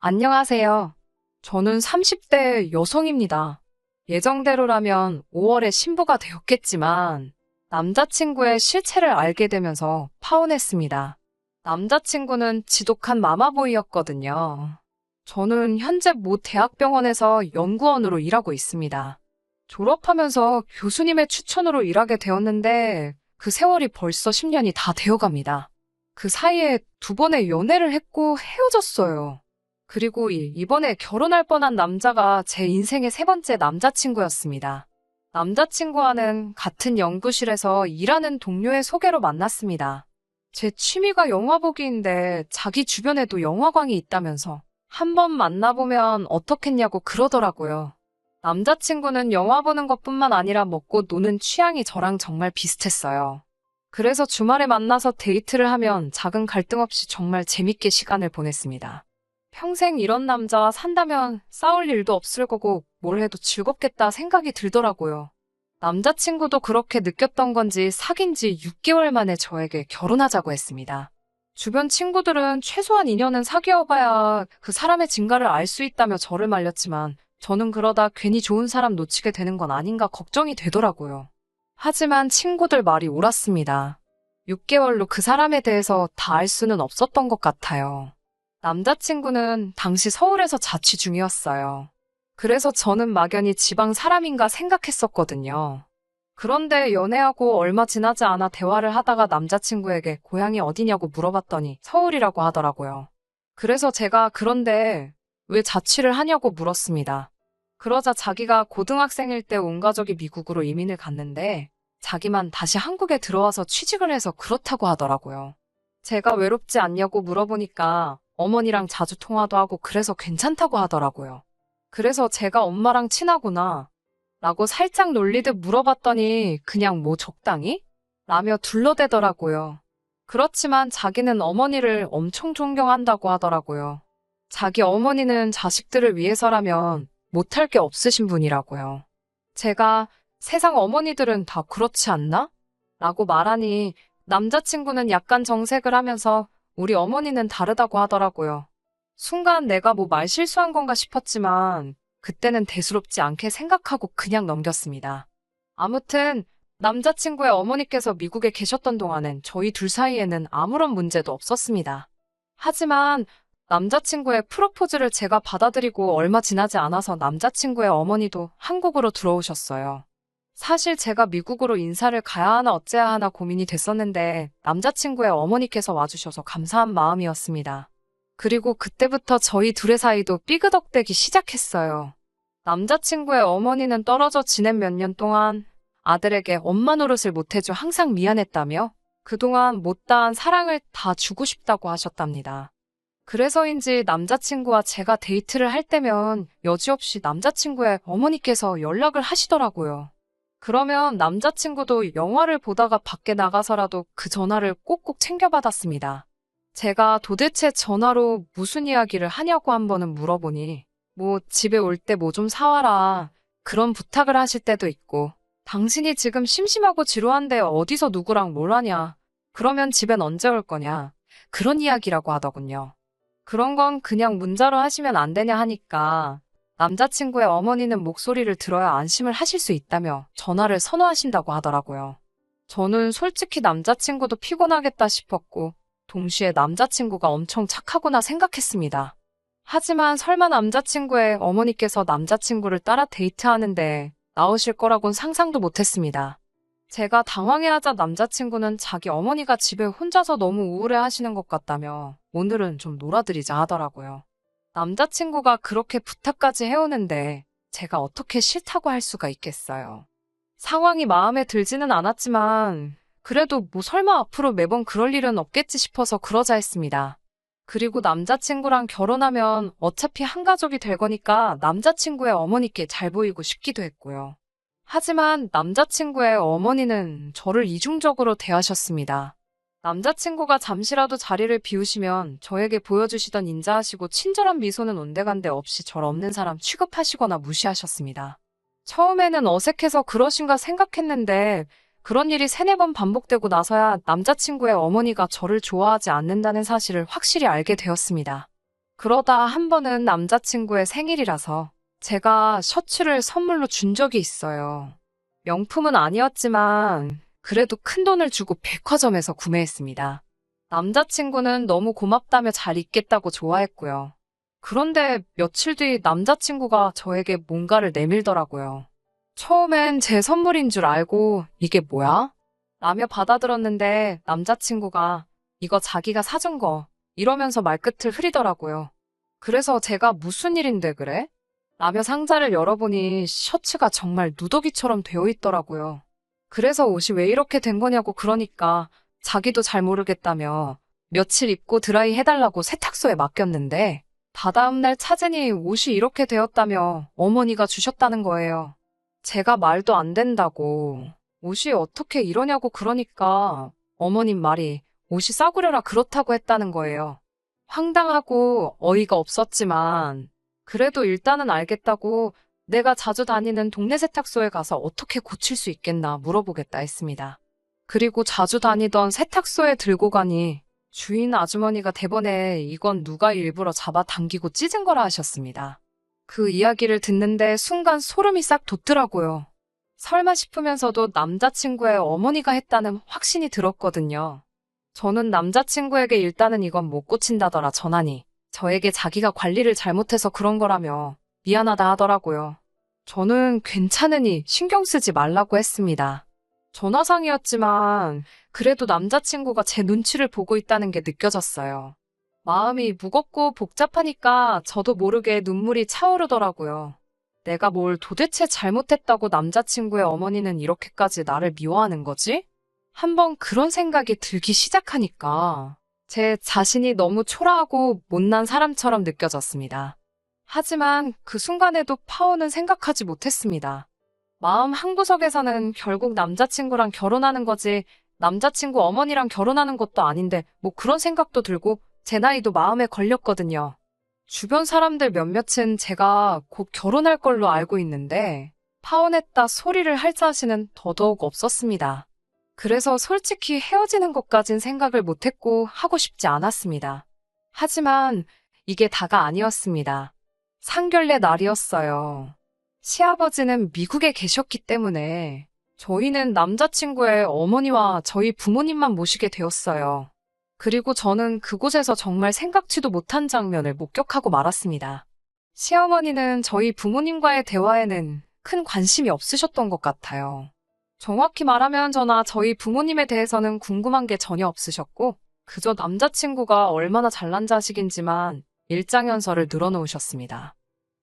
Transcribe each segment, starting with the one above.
안녕하세요. 저는 30대 여성입니다. 예정대로라면 5월에 신부가 되었겠지만 남자친구의 실체를 알게 되면서 파혼했습니다. 남자친구는 지독한 마마보이였거든요. 저는 현재 모 대학병원에서 연구원으로 일하고 있습니다. 졸업하면서 교수님의 추천으로 일하게 되었는데 그 세월이 벌써 10년이 다 되어갑니다. 그 사이에 두 번의 연애를 했고 헤어졌어요. 그리고 이- 이번에 결혼할 뻔한 남자가 제 인생의 세 번째 남자친구였습니다. 남자친구와는 같은 연구실에서 일하는 동료의 소개로 만났습니다. 제 취미가 영화 보기인데 자기 주변에도 영화광이 있다면서 한번 만나보면 어떻겠냐고 그러더라고요. 남자친구는 영화 보는 것뿐만 아니라 먹고 노는 취향이 저랑 정말 비슷했어요. 그래서 주말에 만나서 데이트를 하면 작은 갈등 없이 정말 재밌게 시간을 보냈습니다. 평생 이런 남자와 산다면 싸울 일도 없을 거고 뭘 해도 즐겁겠다 생각이 들더라고요. 남자친구도 그렇게 느꼈던 건지 사귄 지 6개월 만에 저에게 결혼하자고 했습니다. 주변 친구들은 최소한 2년은 사귀어봐야 그 사람의 진가를 알 수 있다며 저를 말렸지만 저는 그러다 괜히 좋은 사람 놓치게 되는 건 아닌가 걱정이 되더라고요. 하지만 친구들 말이 옳았습니다. 6개월로 그 사람에 대해서 다 알 수는 없었던 것 같아요. 남자친구는 당시 서울에서 자취 중이었어요. 그래서 저는 막연히 지방 사람인가 생각했었거든요. 그런데 연애하고 얼마 지나지 않아 대화를 하다가 남자친구에게 고향이 어디냐고 물어봤더니 서울이라고 하더라고요. 그래서 제가 그런데 왜 자취를 하냐고 물었습니다. 그러자 자기가 고등학생일 때 온 가족이 미국으로 이민을 갔는데 자기만 다시 한국에 들어와서 취직을 해서 그렇다고 하더라고요. 제가 외롭지 않냐고 물어보니까 어머니랑 자주 통화도 하고 그래서 괜찮다고 하더라고요. 그래서 제가 엄마랑 친하구나. 라고 살짝 놀리듯 물어봤더니 그냥 뭐 적당히? 라며 둘러대더라고요. 그렇지만 자기는 어머니를 엄청 존경한다고 하더라고요. 자기 어머니는 자식들을 위해서라면 못할 게 없으신 분이라고요. 제가 세상 어머니들은 다 그렇지 않나? 라고 말하니 남자친구는 약간 정색을 하면서 우리 어머니는 다르다고 하더라고요. 순간 내가 뭐 말 실수한 건가 싶었지만 그때는 대수롭지 않게 생각하고 그냥 넘겼습니다. 아무튼 남자친구의 어머니께서 미국에 계셨던 동안엔 저희 둘 사이에는 아무런 문제도 없었습니다. 하지만 남자친구의 프로포즈를 제가 받아들이고 얼마 지나지 않아서 남자친구의 어머니도 한국으로 들어오셨어요. 사실 제가 미국으로 인사를 가야 하나 어째야 하나 고민이 됐었는데 남자친구의 어머니께서 와주셔서 감사한 마음이었습니다. 그리고 그때부터 저희 둘의 사이도 삐그덕대기 시작했어요. 남자친구의 어머니는 떨어져 지낸 몇 년 동안 아들에게 엄마 노릇을 못해줘 항상 미안했다며 그동안 못다한 사랑을 다 주고 싶다고 하셨답니다. 그래서인지 남자친구와 제가 데이트를 할 때면 여지없이 남자친구의 어머니께서 연락을 하시더라고요. 그러면 남자친구도 영화를 보다가 밖에 나가서라도 그 전화를 꼭꼭 챙겨받았습니다. 제가 도대체 전화로 무슨 이야기를 하냐고 한 번은 물어보니, 뭐 집에 올 때 뭐 좀 사와라. 그런 부탁을 하실 때도 있고, 당신이 지금 심심하고 지루한데 어디서 누구랑 뭘 하냐. 그러면 집엔 언제 올 거냐. 그런 이야기라고 하더군요. 그런 건 그냥 문자로 하시면 안 되냐 하니까 남자친구의 어머니는 목소리를 들어야 안심을 하실 수 있다며 전화를 선호하신다고 하더라고요. 저는 솔직히 남자친구도 피곤하겠다 싶었고, 동시에 남자친구가 엄청 착하구나 생각했습니다. 하지만 설마 남자친구의 어머니께서 남자친구를 따라 데이트하는데 나오실 거라곤 상상도 못했습니다. 제가 당황해하자 남자친구는 자기 어머니가 집에 혼자서 너무 우울해 하시는 것 같다며 오늘은 좀 놀아드리자 하더라고요. 남자친구가 그렇게 부탁까지 해오는데 제가 어떻게 싫다고 할 수가 있겠어요. 상황이 마음에 들지는 않았지만 그래도 뭐 설마 앞으로 매번 그럴 일은 없겠지 싶어서 그러자 했습니다. 그리고 남자친구랑 결혼하면 어차피 한 가족이 될 거니까 남자친구의 어머니께 잘 보이고 싶기도 했고요. 하지만 남자친구의 어머니는 저를 이중적으로 대하셨습니다. 남자친구가 잠시라도 자리를 비우시면 저에게 보여주시던 인자하시고 친절한 미소는 온데간데 없이 절 없는 사람 취급하시거나 무시하셨습니다. 처음에는 어색해서 그러신가 생각했는데 그런 일이 세네 번 반복되고 나서야 남자친구의 어머니가 저를 좋아하지 않는다는 사실을 확실히 알게 되었습니다. 그러다 한 번은 남자친구의 생일이라서 제가 셔츠를 선물로 준 적이 있어요. 명품은 아니었지만 그래도 큰 돈을 주고 백화점에서 구매했습니다. 남자친구는 너무 고맙다며 잘 입겠다고 좋아했고요. 그런데 며칠 뒤 남자친구가 저에게 뭔가를 내밀더라고요. 처음엔 제 선물인 줄 알고 이게 뭐야? 라며 받아들었는데 남자친구가 이거 자기가 사준 거 이러면서 말끝을 흐리더라고요. 그래서 제가 무슨 일인데 그래? 라며 상자를 열어보니 셔츠가 정말 누더기처럼 되어 있더라고요. 그래서 옷이 왜 이렇게 된 거냐고 그러니까 자기도 잘 모르겠다며 며칠 입고 드라이 해달라고 세탁소에 맡겼는데 다다음 날 찾으니 옷이 이렇게 되었다며 어머니가 주셨다는 거예요. 제가 말도 안 된다고 옷이 어떻게 이러냐고 그러니까 어머님 말이 옷이 싸구려라 그렇다고 했다는 거예요. 황당하고 어이가 없었지만 그래도 일단은 알겠다고 내가 자주 다니는 동네 세탁소에 가서 어떻게 고칠 수 있겠나 물어보겠다 했습니다. 그리고 자주 다니던 세탁소에 들고 가니 주인 아주머니가 대번에 이건 누가 일부러 잡아 당기고 찢은 거라 하셨습니다. 그 이야기를 듣는데 순간 소름이 싹 돋더라고요. 설마 싶으면서도 남자친구의 어머니가 했다는 확신이 들었거든요. 저는 남자친구에게 일단은 이건 못 고친다더라 전하니 저에게 자기가 관리를 잘못해서 그런 거라며 미안하다 하더라고요. 저는 괜찮으니 신경 쓰지 말라고 했습니다. 전화상이었지만 그래도 남자친구가 제 눈치를 보고 있다는 게 느껴졌어요. 마음이 무겁고 복잡하니까 저도 모르게 눈물이 차오르더라고요. 내가 뭘 도대체 잘못했다고 남자친구의 어머니는 이렇게까지 나를 미워하는 거지? 한번 그런 생각이 들기 시작하니까 제 자신이 너무 초라하고 못난 사람처럼 느껴졌습니다. 하지만 그 순간에도 파오는 생각하지 못했습니다. 마음 한구석에서는 결국 남자친구랑 결혼하는 거지 남자친구 어머니랑 결혼하는 것도 아닌데 뭐 그런 생각도 들고 제 나이도 마음에 걸렸거든요. 주변 사람들 몇몇은 제가 곧 결혼할 걸로 알고 있는데 파혼했다 소리를 할 자신은 더더욱 없었습니다. 그래서 솔직히 헤어지는 것까진 생각을 못했고 하고 싶지 않았습니다. 하지만 이게 다가 아니었습니다. 상견례 날이었어요. 시아버지는 미국에 계셨기 때문에 저희는 남자친구의 어머니와 저희 부모님만 모시게 되었어요. 그리고 저는 그곳에서 정말 생각지도 못한 장면을 목격하고 말았습니다. 시어머니는 저희 부모님과의 대화에는 큰 관심이 없으셨던 것 같아요. 정확히 말하면 저나 저희 부모님에 대해서는 궁금한 게 전혀 없으셨고, 그저 남자친구가 얼마나 잘난 자식인지만 일장연설을 늘어놓으셨습니다.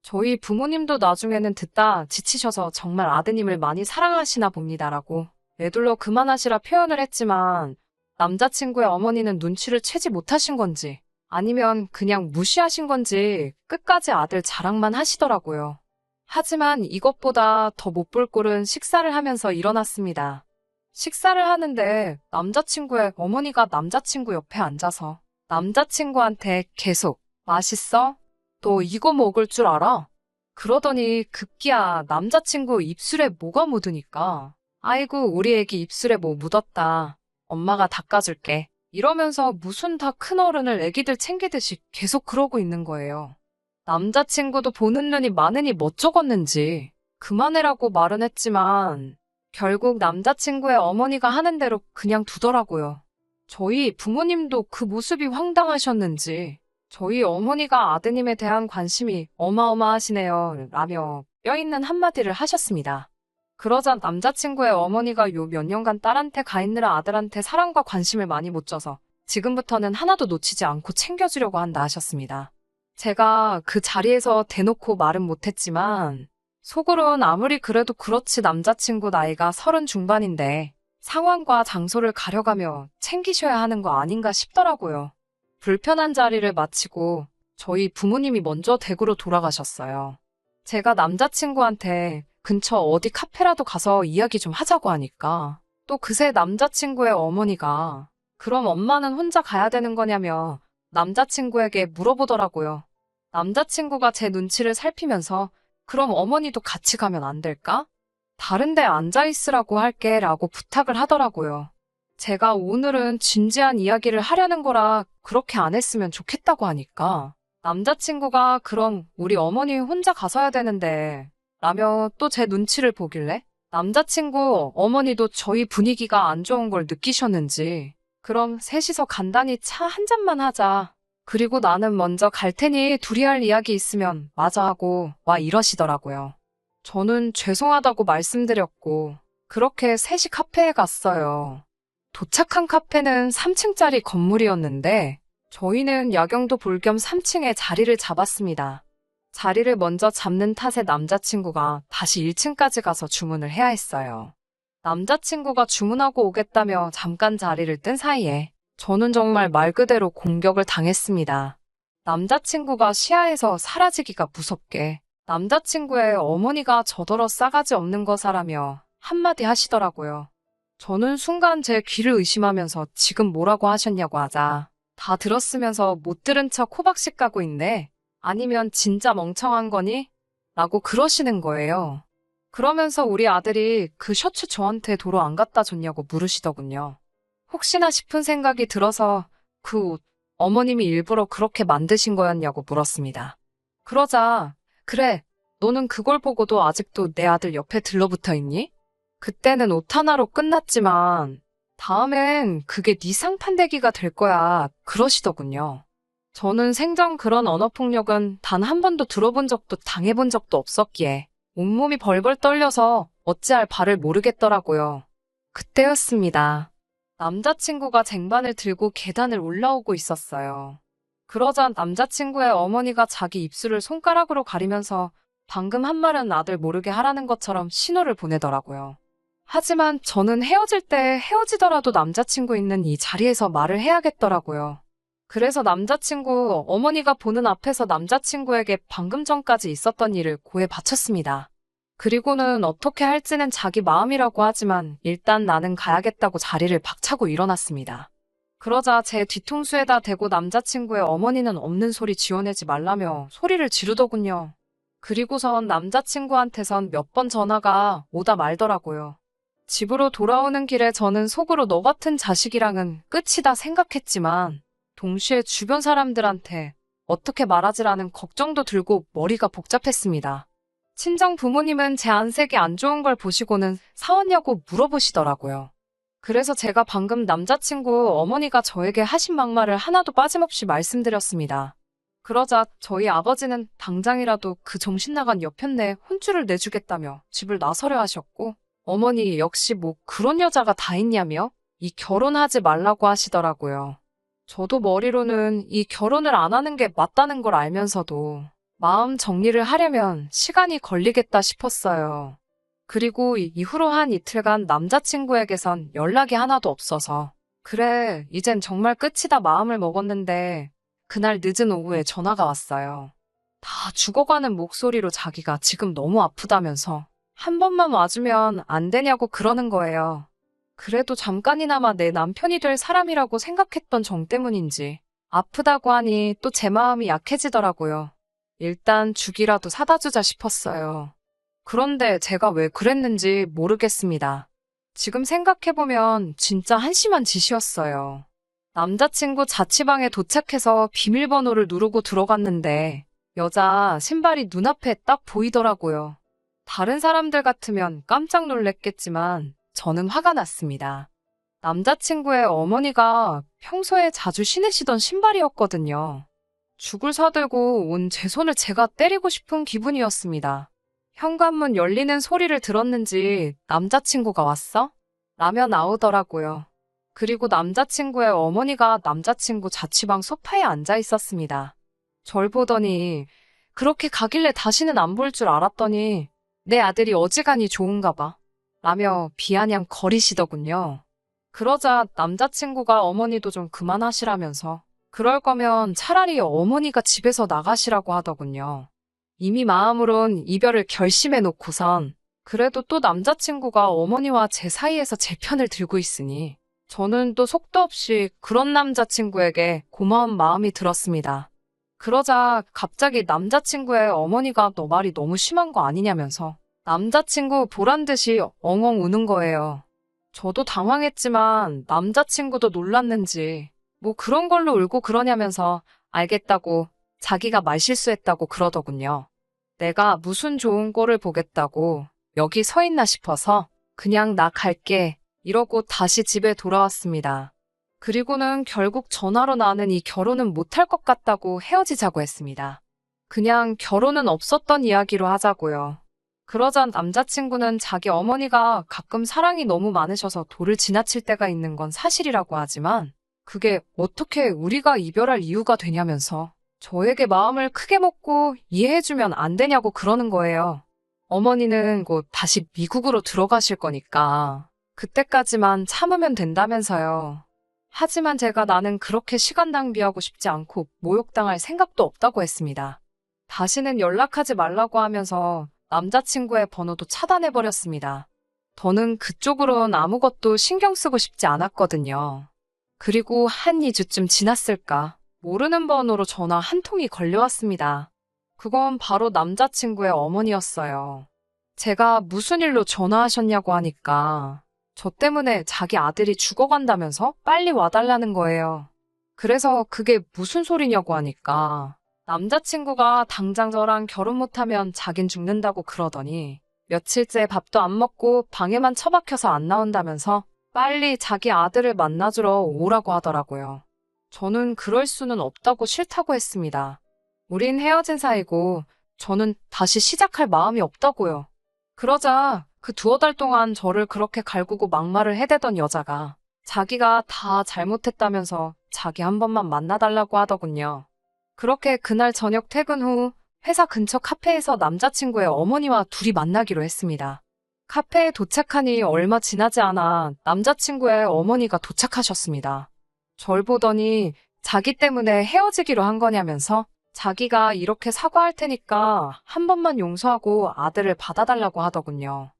저희 부모님도 나중에는 듣다 지치셔서 정말 아드님을 많이 사랑하시나 봅니다라고 애둘러 그만하시라 표현을 했지만 남자친구의 어머니는 눈치를 채지 못하신 건지 아니면 그냥 무시하신 건지 끝까지 아들 자랑만 하시더라고요. 하지만 이것보다 더 못 볼 꼴은 식사를 하면서 일어났습니다. 식사를 하는데 남자친구의 어머니가 남자친구 옆에 앉아서 남자친구한테 계속 맛있어? 너 이거 먹을 줄 알아? 그러더니 급기야 남자친구 입술에 뭐가 묻으니까 아이고 우리 애기 입술에 뭐 묻었다. 엄마가 닦아줄게. 이러면서 무슨 다 큰 어른을 애기들 챙기듯이 계속 그러고 있는 거예요. 남자친구도 보는 눈이 많으니 멋쩍었는지 그만해라고 말은 했지만 결국 남자친구의 어머니가 하는 대로 그냥 두더라고요. 저희 부모님도 그 모습이 황당하셨는지 저희 어머니가 아드님에 대한 관심이 어마어마하시네요 라며 뼈있는 한마디를 하셨습니다. 그러자 남자친구의 어머니가 요 몇 년간 딸한테 가 있느라 아들한테 사랑과 관심을 많이 못 줘서 지금부터는 하나도 놓치지 않고 챙겨주려고 한다 하셨습니다. 제가 그 자리에서 대놓고 말은 못했지만 속으론 아무리 그래도 그렇지 남자친구 나이가 서른 중반인데 상황과 장소를 가려가며 챙기셔야 하는 거 아닌가 싶더라고요. 불편한 자리를 마치고 저희 부모님이 먼저 댁으로 돌아가셨어요. 제가 남자친구한테 근처 어디 카페라도 가서 이야기 좀 하자고 하니까 또 그새 남자친구의 어머니가 그럼 엄마는 혼자 가야 되는 거냐며 남자친구에게 물어보더라고요. 남자친구가 제 눈치를 살피면서 그럼 어머니도 같이 가면 안 될까? 다른데 앉아있으라고 할게 라고 부탁을 하더라고요. 제가 오늘은 진지한 이야기를 하려는 거라 그렇게 안 했으면 좋겠다고 하니까 남자친구가 그럼 우리 어머니 혼자 가서야 되는데 라며 또 제 눈치를 보길래 남자친구 어머니도 저희 분위기가 안 좋은 걸 느끼셨는지 그럼 셋이서 간단히 차 한 잔만 하자. 그리고 나는 먼저 갈 테니 둘이 할 이야기 있으면 마저 하고 와 이러시더라고요. 저는 죄송하다고 말씀드렸고 그렇게 셋이 카페에 갔어요. 도착한 카페는 3층짜리 건물이었는데 저희는 야경도 볼 겸 3층에 자리를 잡았습니다. 자리를 먼저 잡는 탓에 남자친구가 다시 1층까지 가서 주문을 해야 했어요. 남자친구가 주문하고 오겠다며 잠깐 자리를 뜬 사이에 저는 정말 말 그대로 공격을 당했습니다. 남자친구가 시야에서 사라지기가 무섭게 남자친구의 어머니가 저더러 싸가지 없는 거사라며 한마디 하시더라고요. 저는 순간 제 귀를 의심하면서 지금 뭐라고 하셨냐고 하자 다 들었으면서 못 들은 척 호박씩 까고 있네. 아니면 진짜 멍청한 거니? 라고 그러시는 거예요. 그러면서 우리 아들이 그 셔츠 저한테 도로 안 갖다 줬냐고 물으시더군요. 혹시나 싶은 생각이 들어서 그 옷, 어머님이 일부러 그렇게 만드신 거였냐고 물었습니다. 그러자, 그래, 너는 그걸 보고도 아직도 내 아들 옆에 들러붙어 있니? 그때는 옷 하나로 끝났지만, 다음엔 그게 네 상판대기가 될 거야. 그러시더군요. 저는 생전 그런 언어폭력은 단 한 번도 들어본 적도 당해본 적도 없었기에 온몸이 벌벌 떨려서 어찌할 바를 모르겠더라고요. 그때였습니다. 남자친구가 쟁반을 들고 계단을 올라오고 있었어요. 그러자 남자친구의 어머니가 자기 입술을 손가락으로 가리면서 방금 한 말은 아들 모르게 하라는 것처럼 신호를 보내더라고요. 하지만 저는 헤어질 때 헤어지더라도 남자친구 있는 이 자리에서 말을 해야겠더라고요. 그래서 남자친구 어머니가 보는 앞에서 남자친구에게 방금 전까지 있었던 일을 고해 바쳤습니다. 그리고는 어떻게 할지는 자기 마음이라고 하지만 일단 나는 가야겠다고 자리를 박차고 일어났습니다. 그러자 제 뒤통수에다 대고 남자친구의 어머니는 없는 소리 지어내지 말라며 소리를 지르더군요. 그리고선 남자친구한테선 몇 번 전화가 오다 말더라고요. 집으로 돌아오는 길에 저는 속으로 너 같은 자식이랑은 끝이다 생각했지만 동시에 주변 사람들한테 어떻게 말하지라는 걱정도 들고 머리가 복잡했습니다. 친정 부모님은 제 안색이 안 좋은 걸 보시고는 사왔냐고 물어보시더라고요. 그래서 제가 방금 남자친구 어머니가 저에게 하신 막말을 하나도 빠짐없이 말씀드렸습니다. 그러자 저희 아버지는 당장이라도 그 정신 나간 여편네에 혼쭐을 내주겠다며 집을 나서려 하셨고 어머니 역시 뭐 그런 여자가 다 있냐며 이 결혼하지 말라고 하시더라고요. 저도 머리로는 이 결혼을 안 하는 게 맞다는 걸 알면서도 마음 정리를 하려면 시간이 걸리겠다 싶었어요. 그리고 이후로 한 이틀간 남자친구에게선 연락이 하나도 없어서 그래, 이젠 정말 끝이다 마음을 먹었는데 그날 늦은 오후에 전화가 왔어요. 다 죽어가는 목소리로 자기가 지금 너무 아프다면서 한 번만 와주면 안 되냐고 그러는 거예요. 그래도 잠깐이나마 내 남편이 될 사람이라고 생각했던 정 때문인지 아프다고 하니 또 제 마음이 약해지더라고요. 일단 죽이라도 사다 주자 싶었어요. 그런데 제가 왜 그랬는지 모르겠습니다. 지금 생각해보면 진짜 한심한 짓이었어요. 남자친구 자취방에 도착해서 비밀번호를 누르고 들어갔는데 여자 신발이 눈앞에 딱 보이더라고요. 다른 사람들 같으면 깜짝 놀랬겠지만 저는 화가 났습니다. 남자친구의 어머니가 평소에 자주 신으시던 신발이었거든요. 죽을 사들고 온 제 손을 제가 때리고 싶은 기분이었습니다. 현관문 열리는 소리를 들었는지 남자친구가 왔어? 라며 나오더라고요. 그리고 남자친구의 어머니가 남자친구 자취방 소파에 앉아 있었습니다. 절 보더니 그렇게 가길래 다시는 안 볼 줄 알았더니 내 아들이 어지간히 좋은가 봐. 라며 비아냥 거리시더군요. 그러자 남자친구가 어머니도 좀 그만하시라면서 그럴 거면 차라리 어머니가 집에서 나가시라고 하더군요. 이미 마음으론 이별을 결심해 놓고선 그래도 또 남자친구가 어머니와 제 사이에서 제 편을 들고 있으니 저는 또 속도 없이 그런 남자친구에게 고마운 마음이 들었습니다. 그러자 갑자기 남자친구의 어머니가 너 말이 너무 심한 거 아니냐면서 남자친구 보란 듯이 엉엉 우는 거예요. 저도 당황했지만 남자친구도 놀랐는지 뭐 그런 걸로 울고 그러냐면서 알겠다고 자기가 말 실수했다고 그러더군요. 내가 무슨 좋은 꼴을 보겠다고 여기 서 있나 싶어서 그냥 나 갈게 이러고 다시 집에 돌아왔습니다. 그리고는 결국 전화로 나는 이 결혼은 못할 것 같다고 헤어지자고 했습니다. 그냥 결혼은 없었던 이야기로 하자고요. 그러자 남자친구는 자기 어머니가 가끔 사랑이 너무 많으셔서 도를 지나칠 때가 있는 건 사실이라고 하지만 그게 어떻게 우리가 이별할 이유가 되냐면서 저에게 마음을 크게 먹고 이해해주면 안 되냐고 그러는 거예요. 어머니는 곧 다시 미국으로 들어가실 거니까 그때까지만 참으면 된다면서요. 하지만 제가 나는 그렇게 시간 낭비하고 싶지 않고 모욕당할 생각도 없다고 했습니다. 다시는 연락하지 말라고 하면서 남자친구의 번호도 차단해버렸습니다. 더는 그쪽으론 아무것도 신경 쓰고 싶지 않았거든요. 그리고 한 2주쯤 지났을까 모르는 번호로 전화 한 통이 걸려왔습니다. 그건 바로 남자친구의 어머니였어요. 제가 무슨 일로 전화하셨냐고 하니까 저 때문에 자기 아들이 죽어간다면서 빨리 와달라는 거예요. 그래서 그게 무슨 소리냐고 하니까 남자친구가 당장 저랑 결혼 못하면 자긴 죽는다고 그러더니 며칠째 밥도 안 먹고 방에만 처박혀서 안 나온다면서 빨리 자기 아들을 만나주러 오라고 하더라고요. 저는 그럴 수는 없다고 싫다고 했습니다. 우린 헤어진 사이고 저는 다시 시작할 마음이 없다고요. 그러자 그 두어 달 동안 저를 그렇게 갈구고 막말을 해대던 여자가 자기가 다 잘못했다면서 자기 한 번만 만나달라고 하더군요. 그렇게 그날 저녁 퇴근 후 회사 근처 카페에서 남자친구의 어머니와 둘이 만나기로 했습니다. 카페에 도착하니 얼마 지나지 않아 남자친구의 어머니가 도착하셨습니다. 절 보더니 자기 때문에 헤어지기로 한 거냐면서 자기가 이렇게 사과할 테니까 한 번만 용서하고 아들을 받아달라고 하더군요.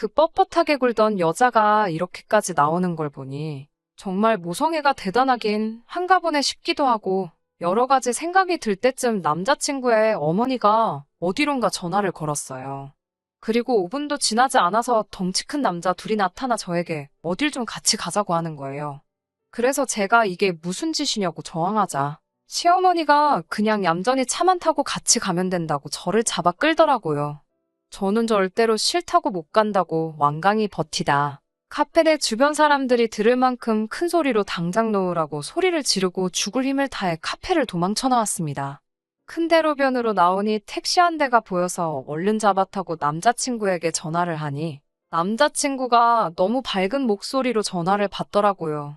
그 뻣뻣하게 굴던 여자가 이렇게까지 나오는 걸 보니 정말 모성애가 대단하긴 한가 보네 싶기도 하고 여러 가지 생각이 들 때쯤 남자친구의 어머니가 어디론가 전화를 걸었어요. 그리고 5분도 지나지 않아서 덩치 큰 남자 둘이 나타나 저에게 어딜 좀 같이 가자고 하는 거예요. 그래서 제가 이게 무슨 짓이냐고 저항하자 시어머니가 그냥 얌전히 차만 타고 같이 가면 된다고 저를 잡아 끌더라고요. 저는 절대로 싫다고 못 간다고 완강히 버티다. 카페 내 주변 사람들이 들을 만큼 큰 소리로 당장 놓으라고 소리를 지르고 죽을 힘을 다해 카페를 도망쳐 나왔습니다. 큰 대로변으로 나오니 택시 한 대가 보여서 얼른 잡아 타고 남자친구에게 전화를 하니 남자친구가 너무 밝은 목소리로 전화를 받더라고요.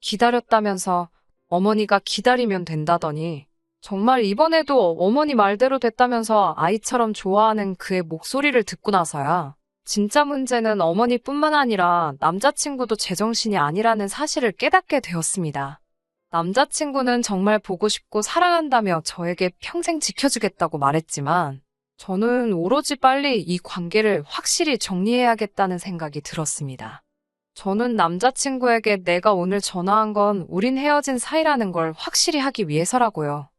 기다렸다면서 어머니가 기다리면 된다더니 정말 이번에도 어머니 말대로 됐다면서 아이처럼 좋아하는 그의 목소리를 듣고 나서야 진짜 문제는 어머니뿐만 아니라 남자친구도 제정신이 아니라는 사실을 깨닫게 되었습니다. 남자친구는 정말 보고 싶고 사랑한다며 저에게 평생 지켜주겠다고 말했지만 저는 오로지 빨리 이 관계를 확실히 정리해야겠다는 생각이 들었습니다. 저는 남자친구에게 내가 오늘 전화한 건 우린 헤어진 사이라는 걸 확실히 하기 위해서라고요.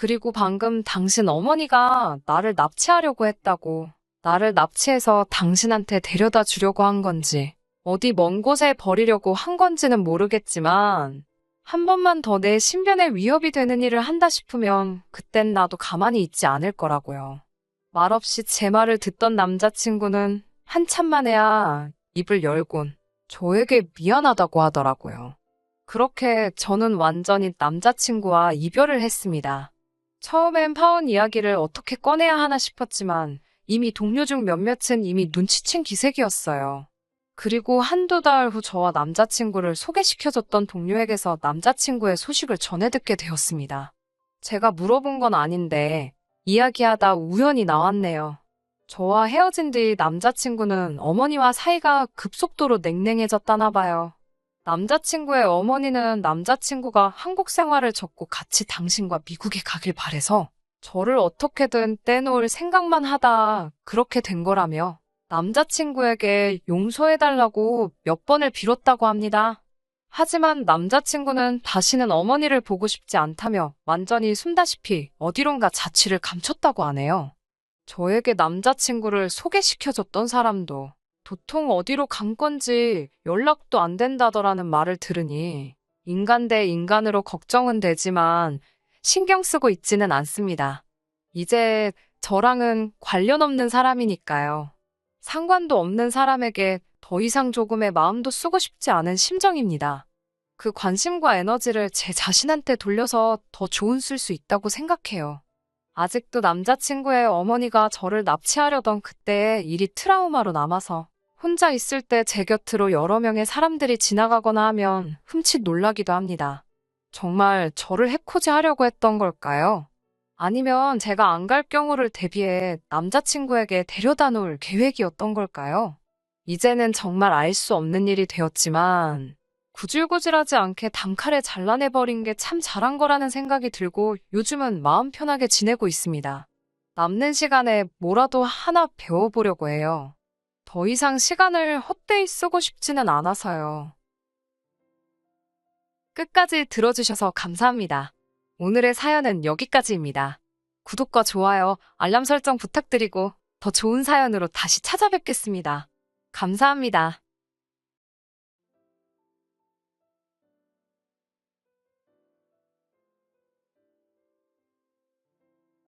그리고 방금 당신 어머니가 나를 납치하려고 했다고, 나를 납치해서 당신한테 데려다 주려고 한 건지, 어디 먼 곳에 버리려고 한 건지는 모르겠지만, 한 번만 더 내 신변에 위협이 되는 일을 한다 싶으면 그땐 나도 가만히 있지 않을 거라고요. 말없이 제 말을 듣던 남자친구는 한참 만에야 입을 열곤 저에게 미안하다고 하더라고요. 그렇게 저는 완전히 남자친구와 이별을 했습니다. 처음엔 파혼 이야기를 어떻게 꺼내야 하나 싶었지만 이미 동료 중 몇몇은 이미 눈치챈 기색이었어요. 그리고 한두 달 후 저와 남자친구를 소개시켜줬던 동료에게서 남자친구의 소식을 전해 듣게 되었습니다. 제가 물어본 건 아닌데 이야기하다 우연히 나왔네요. 저와 헤어진 뒤 남자친구는 어머니와 사이가 급속도로 냉랭해졌다나 봐요. 남자친구의 어머니는 남자친구가 한국 생활을 접고 같이 당신과 미국에 가길 바래서 저를 어떻게든 떼놓을 생각만 하다 그렇게 된 거라며 남자친구에게 용서해달라고 몇 번을 빌었다고 합니다. 하지만 남자친구는 다시는 어머니를 보고 싶지 않다며 완전히 숨다시피 어디론가 자취를 감췄다고 하네요. 저에게 남자친구를 소개시켜줬던 사람도 도통 어디로 간 건지 연락도 안 된다더라는 말을 들으니 인간 대 인간으로 걱정은 되지만 신경 쓰고 있지는 않습니다. 이제 저랑은 관련 없는 사람이니까요. 상관도 없는 사람에게 더 이상 조금의 마음도 쓰고 싶지 않은 심정입니다. 그 관심과 에너지를 제 자신한테 돌려서 더 좋은 쓸 수 있다고 생각해요. 아직도 남자친구의 어머니가 저를 납치하려던 그때의 일이 트라우마로 남아서 혼자 있을 때 제 곁으로 여러 명의 사람들이 지나가거나 하면 흠칫 놀라기도 합니다. 정말 저를 해코지 하려고 했던 걸까요? 아니면 제가 안 갈 경우를 대비해 남자친구에게 데려다 놓을 계획이었던 걸까요? 이제는 정말 알 수 없는 일이 되었지만 구질구질하지 않게 단칼에 잘라내버린 게 참 잘한 거라는 생각이 들고 요즘은 마음 편하게 지내고 있습니다. 남는 시간에 뭐라도 하나 배워보려고 해요. 더 이상 시간을 헛되이 쓰고 싶지는 않아서요. 끝까지 들어주셔서 감사합니다. 오늘의 사연은 여기까지입니다. 구독과 좋아요, 알람 설정 부탁드리고 더 좋은 사연으로 다시 찾아뵙겠습니다. 감사합니다.